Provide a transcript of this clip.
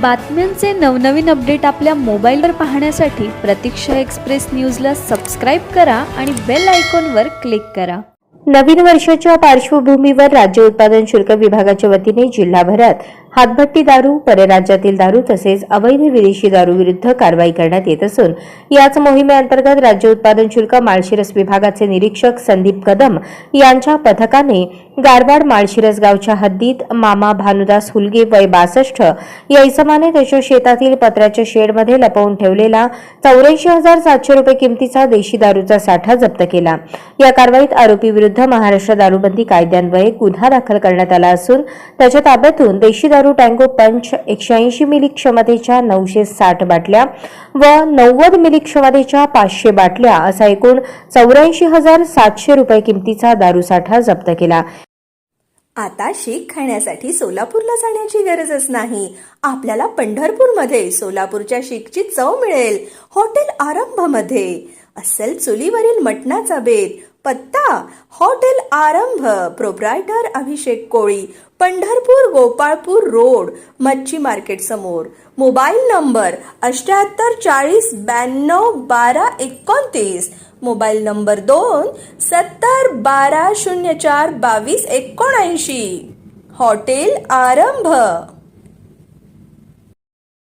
बातम्यांचे नवनवीन अपडेट आपल्या मोबाईलवर पाहण्यासाठी प्रतीक्षा एक्सप्रेस न्यूजला सबस्क्राईब करा आणि बेल आयकॉनवर क्लिक करा. नवीन वर्षाच्या पार्श्वभूमीवर राज्य उत्पादन शुल्क विभागाच्या वतीने जिल्हाभरात हातभट्टी दारू परराज्यातील दारू तसेच अवैध विदेशी दारू विरुद्ध कारवाई करण्यात येत असून याच मोहिमेअंतर्गत राज्य उत्पादन शुल्क माळशिरस विभागाचे निरीक्षक संदीप कदम यांच्या पथकाने गारवाड माळशिरस गावच्या हद्दीत मामा भानुदास हुलगे वय बासष्ट या इसमाने त्याच्या शेतातील पत्र्याच्या शेडमध्ये लपवून ठेवलेला चौऱ्याऐंशी हजार सातशे रुपये किमतीचा देशी दारूचा साठा जप्त केला. या कारवाईत आरोपी विरुद्ध महाराष्ट्र दारूबंदी कायद्यान्वये गुन्हा दाखल करण्यात आला असून त्याच्या ताब्यातून देशी दारू टँगो पंच एकशे ऐंशी मिली क्षमतेच्या नऊशे साठ बाटल्या व नव्वद मिली क्षमतेच्या पाचशे बाटल्या असा एकूण चौऱ्याऐंशी हजार सातशे रुपये किमतीचा दारू साठा जप्त केला. आता शीख खाण्यासाठी सोलापूरला जाण्याची गरजच नाही. आपल्याला पंढरपूरमध्ये सोलापूरच्या शीखची चव मिळेल. हॉटेल आरंभमध्ये अस्सल चुलीवरील मटणाचा बेत पत्ता hotel Aarambh proprietor Abhishek Koli Pandharpur Gopalpur road मच्छी मार्केट समोर. मोबाईल नंबर अष्ट्याहत्तर चाळीस ब्याण्णव बारा एकोणतीस. मोबाईल नंबर दोन सत्तर बारा शून्य चार बावीस एकोणऐंशी. हॉटेल आरंभ.